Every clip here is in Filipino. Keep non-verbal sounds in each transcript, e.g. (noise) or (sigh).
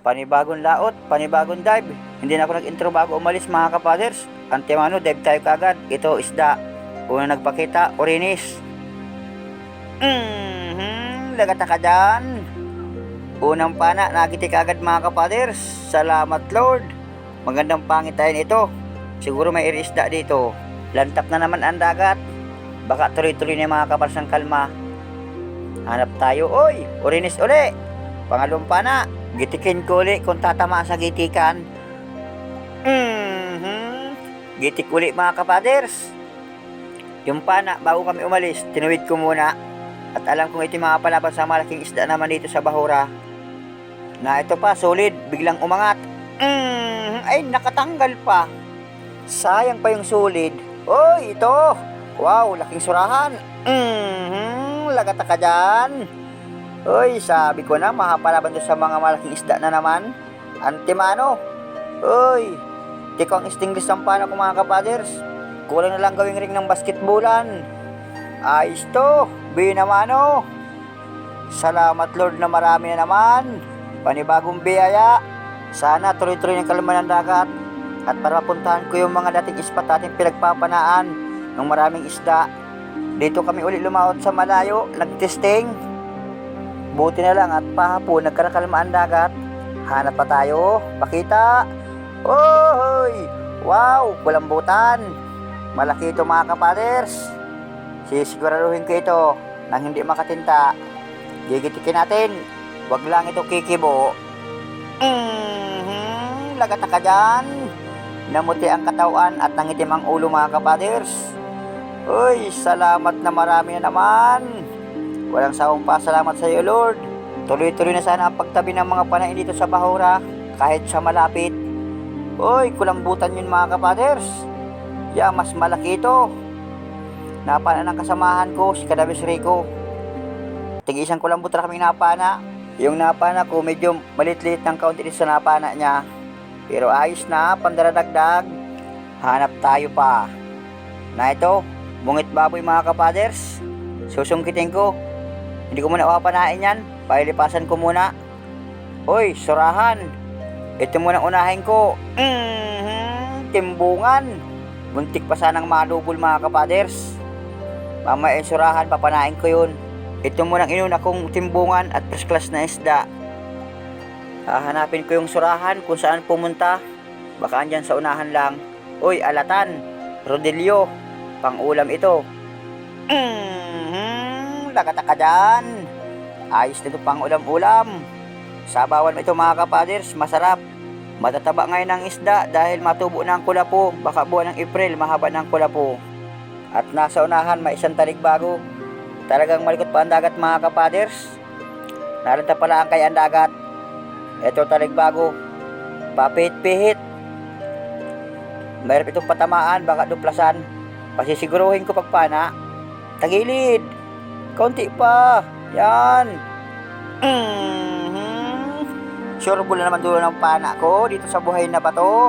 Panibagong laot, panibagong dive. Hindi na ako nag-intro bago umalis mga kapaders. Antemano, dive tayo kagad. Ito, isda. Una nagpakita, orinis. Mhm, lagata ka dyan. Unang pana, nagitik agad mga kapaders. Salamat Lord. Magandang pangitain ito. Siguro may irisda dito. Lantap na naman ang dagat. Baka tuloy-tuloy na mga kapals ng kalma. Hanap tayo, oy! Orinis uli! Pangalawang pana, gitikin ko uli kung tatama sa gitikan. Mhm. Gitik uli mga kapaders. Yung pana, bago kami umalis, tinuwid ko muna. At alam kong ito yung mga palaban sa malaking isda naman dito sa Bahura. Na ito pa, solid, biglang umangat. Mm, ay, nakatanggal pa. Sayang pa yung solid. Oy, ito. Wow, laking surahan. Mhm, lagata ka dyan. Uy, sabi ko na, mahapalaban doon sa mga malaking isda na naman. Antimano. Uy, tiko ang stingless ng pala ko mga kapaders. Kulang na lang gawing ring ng basketbulan. Ayos to, binamano. Salamat Lord na marami na naman. Panibagong biyaya. Sana tuloy-tuloy ng kalma ng dagat. At para mapuntahan ko yung mga dating ispat natin pinagpapanaan ng maraming isda. Dito kami uli lumawat sa malayo, nagtesting. Buti na lang at pahapon nagkarakalma ang dagat. Hanap pa tayo, pakita. Oy! Wow, kulambutan. Malaki ito mga kapaders. Sisiguraduhin ko ito nang hindi makatinta. Gigitikin natin. Wag lang ito kikibo. Mhm, lagata ka dyan. Namuti ang katawan at nangitim ang ulo mga kapaders. Uy, salamat na marami na naman. Walang sawang pasalamat sa iyo, Lord. Tuloy-tuloy na sana ang pagtabi ng mga panain dito sa Bahura, kahit sa malapit. Uy, kulambutan yun mga kapaders. Ya, mas malaki ito. Napana ng kasamahan ko, si Kadabis Rico. Tig isang kulambot na kaming napana. Yung napana ko, medyo malit-lit ng kaunti sa napana niya. Pero ayos na, pandaradagdag. Hanap tayo pa. Na ito, bungit baboy mga kapaders. Susungkitin ko. Hindi ko muna papanain yan. Pailipasan ko muna. Uy, surahan. Ito muna unahin ko. Mhm, timbungan. Muntik pa sanang malubol mga kapaders. Mamaya yung surahan, papanain ko yun. Ito munang inuna kong timbungan at first class na isda. Hahanapin ko yung surahan kung saan pumunta. Baka andyan sa unahan lang. Uy, alatan. Rodelio. Pang-ulam ito. Mhm, lagata ka dyan. Ayos nito pang-ulam-ulam. Sabawan mo ito mga kapaders, masarap. Matataba ngayon ang isda dahil matubo na ang kulapo. Baka buwan ng April, mahaba na ang kulapo. At nasa unahan, may isang taligbago. Talagang malikot pa ang dagat mga kapaders. Naranta pala ang kay ang dagat. Ito taligbago. Papihit-pihit. Mayroon itong patamaan, baka duplasan. Pasisiguruhin ko pagpana. Tagilid. Kaunti pa. Yan. Mhm. Sure bull na naman dulo ng pana ko dito sa buhay na bato.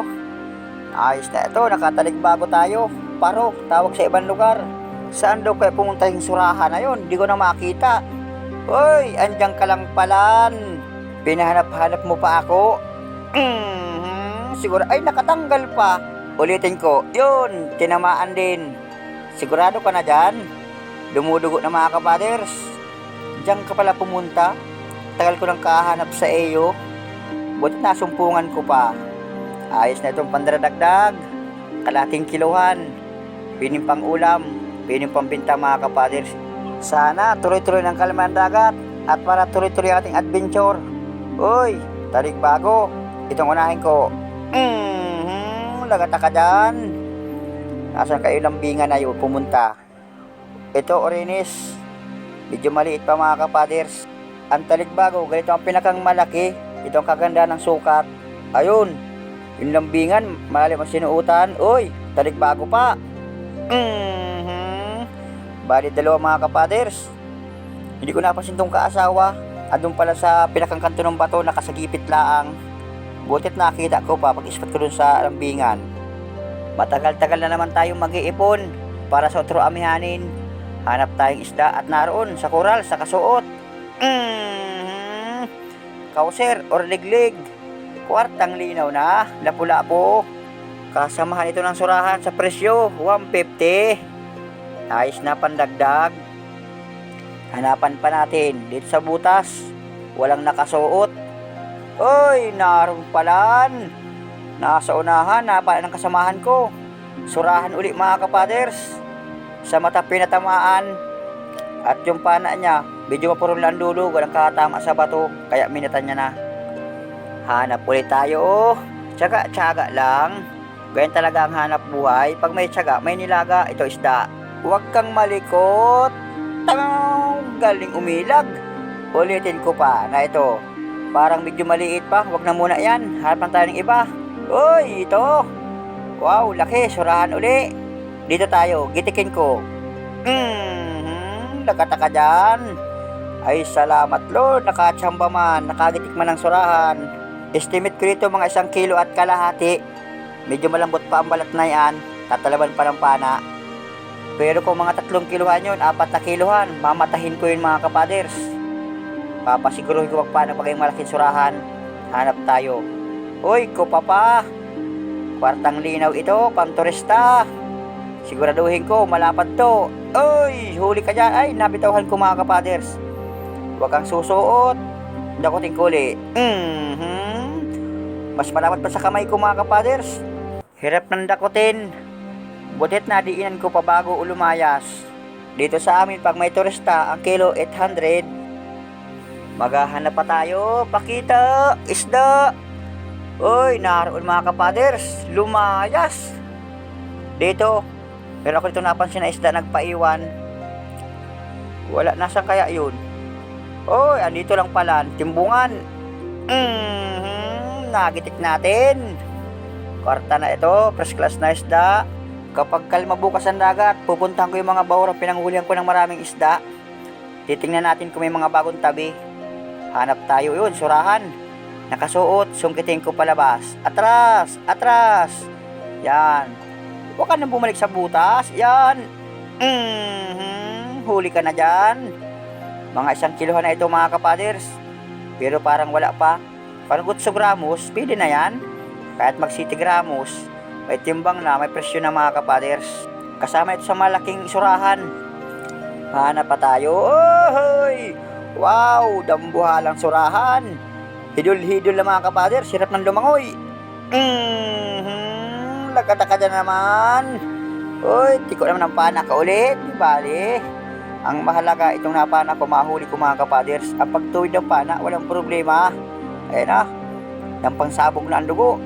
Ayos na ito, nakataligbago tayo. Paro, tawag sa ibang lugar. Saan daw kaya pumunta yung surahan na yun? Di ko na makita. Hoy, andyan ka lang palan. Pinahanap-hanap mo pa ako. Mhm, siguro, ay nakatanggal pa. Ulitin ko, yun, tinamaan din. Sigurado ka na dyan? Dumudugo na mga kapaders. Diyan ka pala pumunta. Tagal ko nang kahanap sa iyo. Buti nasumpungan ko pa. Ayos na itong pandaradagdag. Kalating kiluhan. Pining pang ulam. Pining pang binta mga kapaders. Sana tuloy-tuloy ng kalman dagat. At para tuloy-tuloy ating adventure. Uy, tarik bago. Itong unahin ko. Mhm, lagata ka dyan. Nasaan kayo lambingan na yun pumunta? Ito, Orinis. Medyo maliit pa mga kapaders. Ang talikbago, ganito ang pinakang malaki. Ito ang kaganda ng sukat. Ayun, yung lambingan, malalim ang sinuutan. Uy, talikbago pa. Mhm. Bali dalawa mga kapaders. Hindi ko napansin tong kaasawa. Andun pala sa pinakang kanto ng bato, nakasagipit laang. Butit nakita ko pa pag ispat ko dun sa lambingan. Matagal-tagal na naman tayong mag-iipon para sa otro amihanin. Hanap tayong isda at naroon sa koral, sa kasuot. Mm-hmm. Kauser or liglig. Kwartang linaw na, lapu-lapo. Kasamahan ito ng surahan sa presyo, 150. Ayos na pandagdag. Hanapan pa natin dito sa butas. Walang nakasuot. Oy, naroon palan. Nasa unahan, napala ng kasamahan ko. Surahan uli mga kapaders. Sa mata pinatamaan. At yung pana niya, medyo mapurong lang dulo, walang katama sa bato. Kaya minatan niya na. Hanap ulit tayo. oh. Tsaga, tsaga lang. Ganyan talaga ang hanap buhay. Pag may tsaga, may nilaga. Ito isda. Huwag kang malikot. Tang! Galing umilag. Ulitin ko pa na ito. Parang medyo maliit pa. Huwag na muna yan. Hanap lang tayo ng iba. Uy, ito. Wow, laki. Surahan uli. Dito tayo. Gitikin ko. Hmm, nakataka dyan. Ay, salamat Lord. Nakatsamba man. Nakagitik man ng surahan. Estimate ko dito mga isang kilo at kalahati. Medyo malambot pa ang balat na yan. Tatalaban pa ng pana. Pero kung mga tatlong kiluhan yun, apat na kiluhan, mamatahin ko yun mga kapaders. Papasiguruhin ko wag paano pag yung malaking surahan. Hanap tayo. Uy, ko papa. Kwartang linaw ito, pang turista. Siguraduhin ko, malapad to. Uy, huli ka dyan. Ay, nabitawhan ko mga kapaders. Huwag kang susuot. Dakutin ko uli. Mhm. Mas malapad pa sa kamay ko mga kapaders. Hirap ng dakutin. Butit na diinan ko pa bago ulumayas. Dito sa amin pag may turista, ang kilo 800. Maghahanap pa tayo. Pakita, isda. Uy, naroon mga kapaders. Lumayas. Dito. Pero ako dito napansin na isda nagpaiwan. Wala, nasan kaya yun? Uy, andito lang pala. Timbungan. Mhm, nagitik natin. Kwarta na ito, first class na isda. Kapag kalma bukas ang dagat, pupuntahan ko yung mga bawrang pinanghulihan ko ng maraming isda. Titingnan natin kung may mga bagong tabi. Hanap tayo yun, surahan. Nakasuot, sungkitin ko palabas. Atras! Atras! Yan. Huwag ka nang bumalik sa butas. Yan. Mhm. Huli ka na dyan. Mga isang kiluhan na ito mga kapaders. Pero parang wala pa. Parang gutso gramos, pwede na yan. Kahit mag 60 gramos, may timbang na, may presyo na mga kapaders. Kasama ito sa malaking surahan. Hanap pa tayo. Ohoy! Wow! Dambuhalang surahan. Hidol-hidol na mga kapaders. Sirap ng lumangoy. Mhm. Lagkataka na naman. Uy, tiko naman ng pana ka ulit. Di bali. Ang mahalaga itong napana ko, mahuli ko mga kapaders. Ang pagtuwid ng pana, walang problema. Ayan na. Yung pangsabog na ang dugo.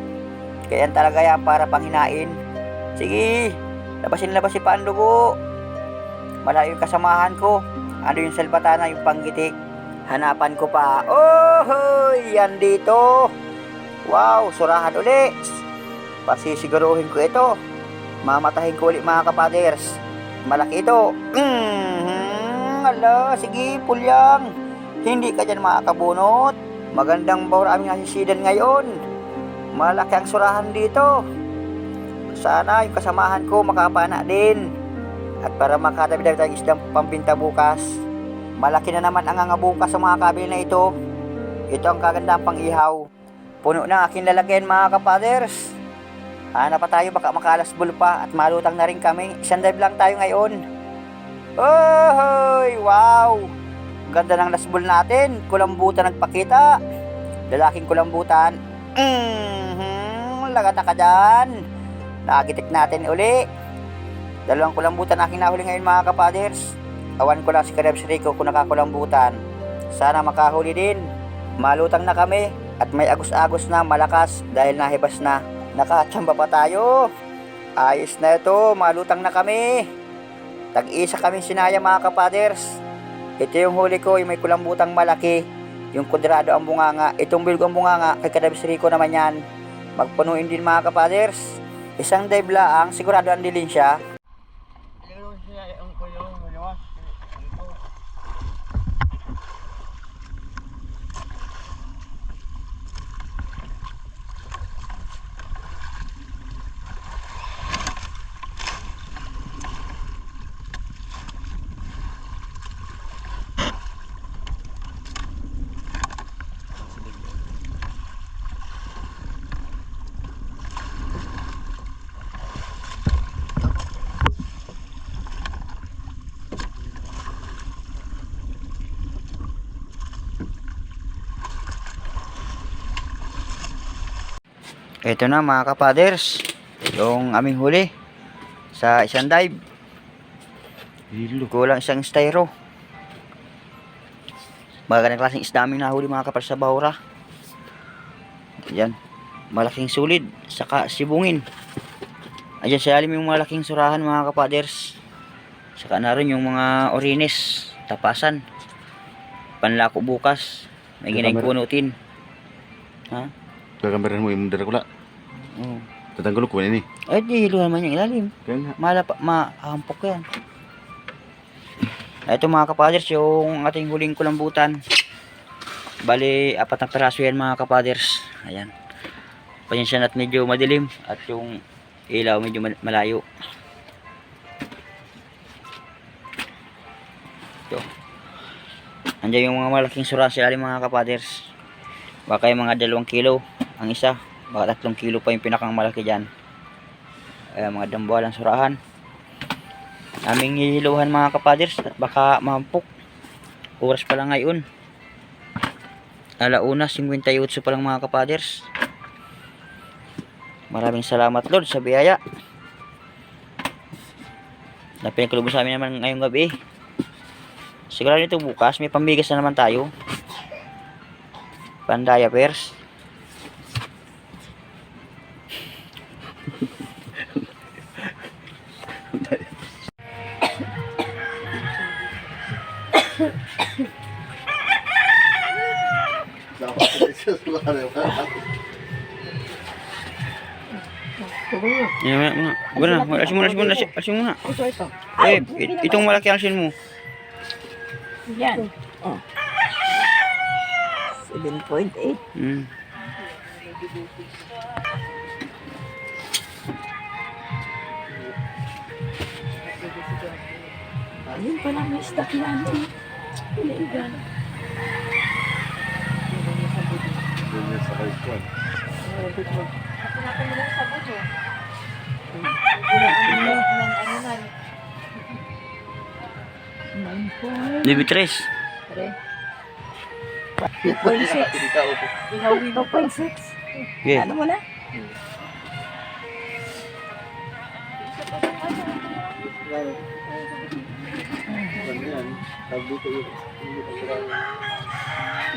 Kaya talaga yan para panghinain. Sige, labasin-labasin pa ang dugo. Malayo yung kasamahan ko. Ano yung salbatana, yung panggitik. Hanapan ko pa. Oh, yan dito. Wow, surahan uli. Pasisiguruhin ko ito. Mamatahin ko ulit mga kapaders. Malaki ito. Mm-hmm. Ala, sige, pulyang. Hindi ka dyan makakabunot. Magandang bawra aming nasisidan ngayon. Malaki ang surahan dito. Sana yung kasamahan ko makapana din. At para makatabi-tabi tayong isdang pambinta bukas. Malaki na naman ang angabukas sa mga kabil na ito. Ito ang kagandang pang-ihaw. Puno na aking lalagyan mga kapaders. Hanap pa tayo baka makalasbol pa at malutang na rin kami. Isang dive lang tayo ngayon. Ohoy! Wow! Ganda ng lasbol natin. Kulambutan nagpakita. Lalaking kulambutan. Mhm, lagata ka dyan. Nagitik natin uli. Dalawang kulambutan aking nahuli ngayon mga kapaders. Awan ko lang si Karebs Rico kung nakakulambutan. Sana makahuli din. Malutang na kami at may agos-agos na malakas dahil nahibas na. Nakatsamba pa tayo. Ayos na ito, malutang na kami. Tag-isa kami sinaya mga kapaders. Ito yung huli ko, yung may kulambutang malaki. Yung kudrado ang bunganga. Itong bilog ang bunganga, kay Kadabis Rico naman yan. Magpunuin din mga kapaders. Isang dive lang, sigurado ang dilin siya. Ito na mga kapaders, yung aming huli sa isang dive. Hilo. Kulang isang styro. Magandang klaseng isda aming nahuli mga kapal sa bahura. Yan. Malaking sulid. Saka sibungin. Ayan sa ilalim yung malaking surahan mga kapaders. Saka na rin yung mga orines. Tapasan. Panlako bukas. May Yung ginay camera. kunutin. Ha? Kagambaran mo yung dara ko la. Oo. Tatanggalok ko ini. Ay, di hiluhan man yung ilalim. Kaya nga. Malapa, mahampok yan. Ito mga kapaders, yung ating huling kulambutan. Bali, apat na peraso yan mga kapaders. Ayan. Pasensya na at medyo madilim. At yung ilaw medyo mal- malayo. Ito. Andiyan yung mga malaking sura sa ilalim mga kapaders. Baka yung mga dalawang kilo ang isa. Baka tatlong kilo pa yung pinakang malaki dyan. Ayan, mga dambuhalang surahan. Aming hihiluhan mga kapaders. Baka mahampok. Oras pa lang ngayon. Alauna, 58 pa lang mga kapaders. Maraming salamat Lord sa biyaya. Na pinagkalubos sa amin naman ngayong gabi. Siguro nito bukas, may pambigas na naman tayo. Pandaya pers. Yan muna, muna. Huwag na, alisin muna, alisin muna. Ito, ito. Eh, it- itong malaki alisin mo. Yan. Oh. 7.8. Hmm. Ayun pala may stock yan. eh. Illegal. Nine point. Baby Tres. Pare. 2.6. 2.6. Okay. Ano mo na?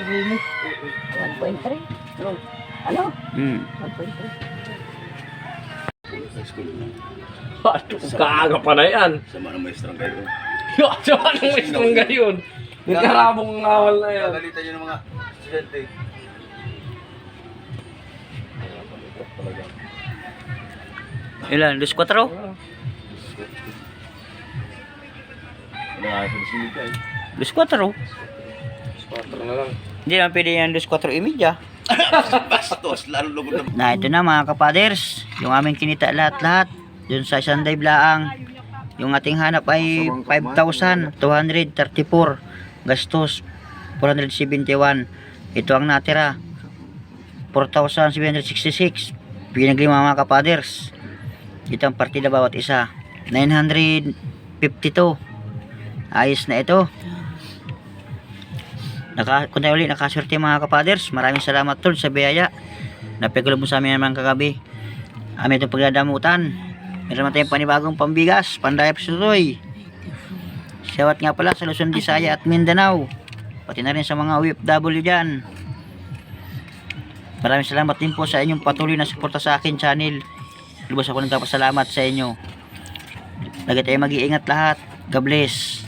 Limit. 1.3. Ano? Hmm. 1.3. Kaaga pa na yan. Sama ng maestrang kayo. Yo, Diyan ang may strong gayon. Yung karabong ngawal na yan. Gagalitan nyo ng mga estudyante. Ilan? Dos kwatro? Ano nga sa sinika eh. Dos kwatro? Sponsor na lang. Hindi naman pwede yan dos kwatro imidya. (laughs) Bastos, lalo lugod na. Na ito na mga kapaders, yung aming kinita lahat-lahat, dun sa isang dive laang, yung ating hanap ay 5,234, gastos 471, ito ang natira, 4,766, pinaglima mga kapaders, ito ang partida bawat isa, 952, ayos na ito, Naka, kung tayo ulit, nakaswerte mga kapaders. Maraming salamat tol sa biyaya. Napagulog mo sa amin naman kagabi. Amin itong pagdadamutan. Meron naman tayong panibagong pambigas. Pandaya Pisutoy. Siyawat nga pala sa Luzon, Visaya at Mindanao. Pati na rin sa mga OFW dyan. Maraming salamat din po sa inyong patuloy na suporta sa akin channel. Lubos ako nagpapasalamat sa inyo. Lagi tayo mag-iingat lahat. God bless.